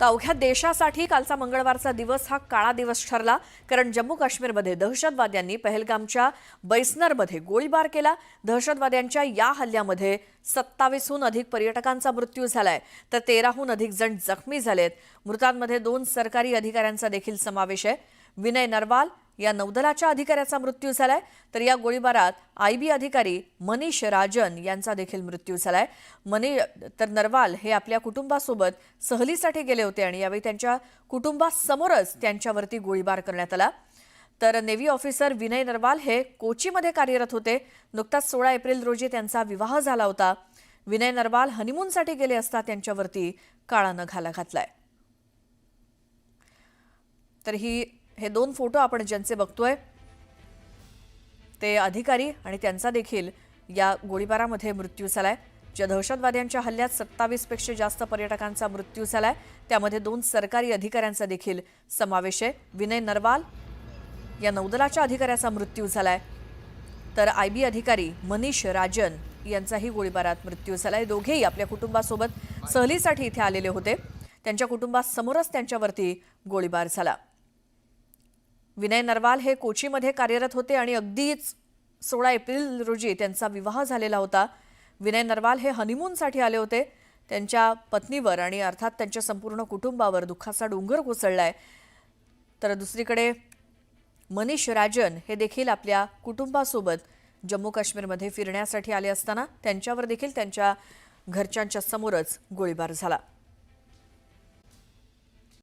तर अवघ्या देशासाठी कालचा मंगळवारचा दिवस हा काळा दिवस ठरला. कारण जम्मू काश्मीरमध्ये दहशतवाद्यांनी पहलगामच्या बैसनरमध्ये गोळीबार केला. दहशतवाद्यांच्या या हल्ल्यामध्ये सत्तावीसहून अधिक पर्यटकांचा मृत्यू झालाय. तर तेराहून अधिक जण जखमी झालेत. मृतांमध्ये दोन सरकारी अधिकाऱ्यांचा देखील समावेश आहे. विनय नरवाल या नौदलाच्या अधिकाऱ्याचा मृत्यू झालाय. तर या गोळीबारात आयबी अधिकारी मनीष राजन यांचा देखील मृत्यू झालाय. मनी तर नरवाल हे आपल्या कुटुंबासोबत सहलीसाठी गेले होते आणि यावेळी त्यांच्या कुटुंबासमोरच त्यांच्यावरती गोळीबार करण्यात आला. तर नेव्ही ऑफिसर विनय नरवाल हे कोचीमध्ये कार्यरत होते. नुकताच सोळा एप्रिल रोजी त्यांचा विवाह झाला होता. विनय नरवाल हनीमूनसाठी गेले असता त्यांच्यावरती काळानं घाला घातलाय. तर ही हे दोन फोटो आपण ज्यांचे बघतोय ते अधिकारी आणि त्यांचा देखील या गोळीबारामध्ये मृत्यू झालाय. ज्या दहशतवाद्यांच्या हल्ल्यात सत्तावीसपेक्षा जास्त पर्यटकांचा मृत्यू झालाय त्यामध्ये दोन सरकारी अधिकाऱ्यांचा देखील समावेश आहे. विनय नरवाल या नौदलाच्या अधिकाऱ्याचा मृत्यू झालाय. तर आय बी अधिकारी मनीष राजन यांचाही गोळीबारात मृत्यू झालाय. दोघेही आपल्या कुटुंबासोबत सहलीसाठी इथे आलेले होते. त्यांच्या कुटुंबासमोरच त्यांच्यावरती गोळीबार झाला. विनय नरवाल हे कोचीमध्ये कार्यरत होते आणि अगदीच सोळा एप्रिल रोजी त्यांचा विवाह झालेला होता. विनय नरवाल हे हनीमूनसाठी आले होते. त्यांच्या पत्नीवर आणि अर्थात त्यांच्या संपूर्ण कुटुंबावर दुःखाचा डोंगर कोसळला आहे तर दुसरीकडे मनीष राजन हे देखील आपल्या कुटुंबासोबत जम्मू काश्मीरमध्ये फिरण्यासाठी आले असताना त्यांच्यावर देखील त्यांच्या घरच्यांच्या समोरच गोळीबार झाला.